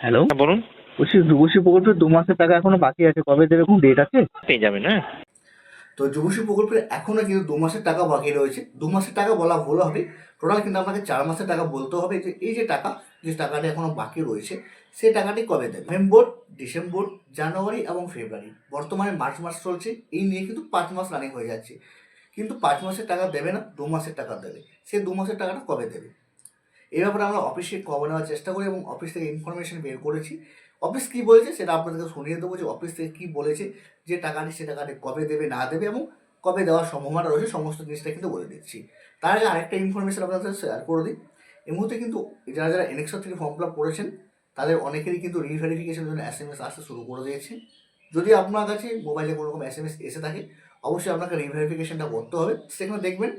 Hello হ্যাঁ বলুন। বলছি রূপসী প্রকল্পের দু মাসের টাকা এখনও বাকি আছে। কবে দেবে কোনো ডেট আছে? পেয়ে যাবেন হ্যাঁ। তো যুবশ্রী প্রকল্পের এখনও কিন্তু দু মাসের টাকা বাকি রয়েছে। দু মাসের টাকা বলা ভুল হবে। টোটাল কিন্তু আপনাকে চার মাসের টাকা বলতে হবে যে এই যে টাকা যে টাকাটা এখনও বাকি রয়েছে সেই টাকাটি কবে দেবে? নভেম্বর ডিসেম্বর জানুয়ারি এবং ফেব্রুয়ারি বর্তমানে মার্চ মাস চলছে। এই নিয়ে কিন্তু পাঁচ মাস রানিং হয়ে যাচ্ছে। কিন্তু পাঁচ মাসের টাকা দেবে না দু মাসের টাকা দেবে। সেই দু মাসের টাকাটা কবে দেবে? এই ব্যাপারে আমরা অফিসে খবর নেওয়ার চেষ্টা করি এবং অফিস থেকে ইনফরমেশন বের করেছি। অফিস কী বলেছে সেটা আপনাদেরকে শুনিয়ে দেবো যে অফিস থেকে কী বলেছে, যে টাকাটি সে টাকাটি কবে দেবে, না দেবে এবং কবে দেওয়ার সম্ভাবনা রয়েছে, সমস্ত জিনিসটা কিন্তু বলে দিচ্ছি। তার আগে আরেকটা ইনফরমেশন আপনাদের সাথে শেয়ার করে দিই। এই মুহূর্তে কিন্তু যারা যারা এনএক্সা থেকে ফর্ম ফিল আপ করেছেন, তাদের অনেকেরই কিন্তু রিভেরিফিকেশনের জন্য এস এম এস আসতে শুরু করে দিয়েছে। যদি আপনার কাছে মোবাইলে কোনো রকম এস এম এস এসে থাকে, অবশ্যই আপনাকে রিভেরিফিকেশনটা করতে হবে। সেখানে দেখবেন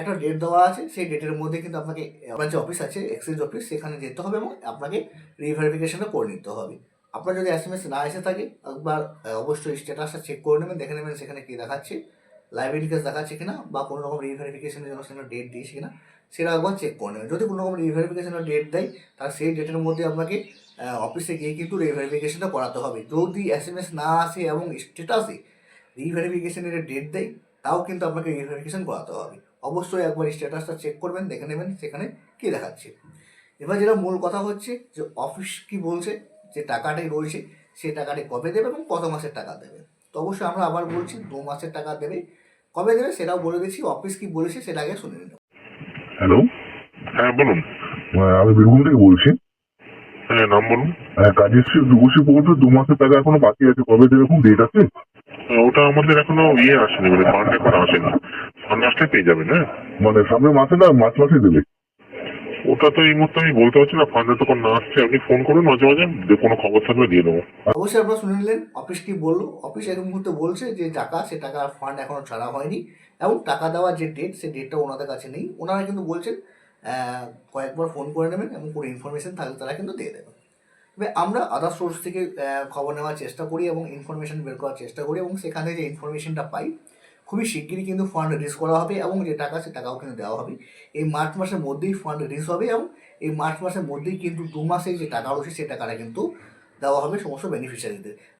একটা ডেট দেওয়া আছে, সেই ডেটের মধ্যে কিন্তু আপনাকে, আপনার যে অফিস আছে এক্সচেঞ্জ অফিস সেখানে যেতে হবে এবং আপনাকে রিভেরিফিকেশনটা করে নিতে হবে। আপনার যদি এস এম এস না এসে থাকে, একবার অবশ্যই স্ট্যাটাসটা চেক করে নেবেন, দেখে নেবেন সেখানে কী দেখাচ্ছে লাইভ ইনকেস দেখাচ্ছে কিনা, বা কোনো রকম রিভেরিফিকেশনের জন্য সেখানে ডেট দিয়েছে কিনা, সেটা একবার চেক করে নেবেন। যদি কোনো রকম রিভেরিফিকেশনের ডেট দেয়, তাহলে সেই ডেটের মধ্যে আপনাকে অফিসে গিয়ে কিন্তু রিভেরিফিকেশনটা করাতে হবে। যদি এস এম এস না আসে এবং স্ট্যাটাসে রিভেরিফিকেশনের ডেট দেয়, তাও কিন্তু আপনাকে রিভেরিফিকেশন করাতে হবে। অবশ্যই একবার স্ট্যাটাসটা চেক করবেন দেখে নেবেন সেখানে কী দেখাচ্ছে। এবার যেটা মূল কথা হচ্ছে যে অফিস কি বলছে যে টাকাটাই রয়েছে সেই টাকাটি কবে দেবে এবং কত মাসের টাকা দেবে। তো অবশ্যই আমরা আবার বলছি দু মাসের টাকা দেবে কবে দেবে সেটাও বলে দিচ্ছি অফিস কি বলেছে সেটা আগে শুনে নিন হ্যালো হ্যাঁ বলুন। আমি বীরভূম থেকে বলছি। হ্যাঁ নাম বলুন। আহ, কাজেশ্রী রূপসী প্রকল্পের দু মাসের টাকা এখনও বাকি আছে কবে দেবে এরকম ডেট আছে? হ্যাঁ, ওটা আমাদের এখনও ইয়ে আসেনি মানে ফান্ড এখন আসেনি। ফান্ড পেয়ে যাবেন হ্যাঁ মানে সামনের মাসে না মার্চ মাসে দেবে। ওটা তো এই মুহূর্তে আমি বলতে পারছি না ফান্ডে তখন না আসছে আপনি ফোন করুন মাঝে মাঝে যে কোনো খবর থাকলে দিয়ে দেবো। অবশ্যই আপনারা শুনে নিলেন অফিস কি বলল? অফিস এক মুহূর্তে বলছে যে টাকা সে টাকা ফান্ড এখনও ছাড়া হয়নি এবং টাকা দেওয়ার যে ডেট সেই ডেটটা ওনাদের কাছে নেই। ওনারা কিন্তু বলছেন আহ, কয়েকবার ফোন করে নেবেন এবং কোনো ইনফরমেশন থাকলে তারা কিন্তু দিয়ে দেবেন। তবে আমরা আদার সোর্স থেকে খবর নেওয়ার চেষ্টা করি এবং ইনফরমেশন বের করার চেষ্টা করি এবং সেখানে যে ইনফরমেশনটা পাই খুবই শিগগিরই কিন্তু ফান্ড রিলিজ করা হবে এবং যে টাকা, সে টাকাও কিন্তু দেওয়া হবে। এই মার্চ মাসের মধ্যেই ফান্ড রিলিজ হবে এবং এই মার্চ মাসের মধ্যেই কিন্তু দু মাসে যে টাকা রয়েছে সেই টাকাটা কিন্তু দেওয়া হবে সমস্ত বেনিফিশিয়ারিদের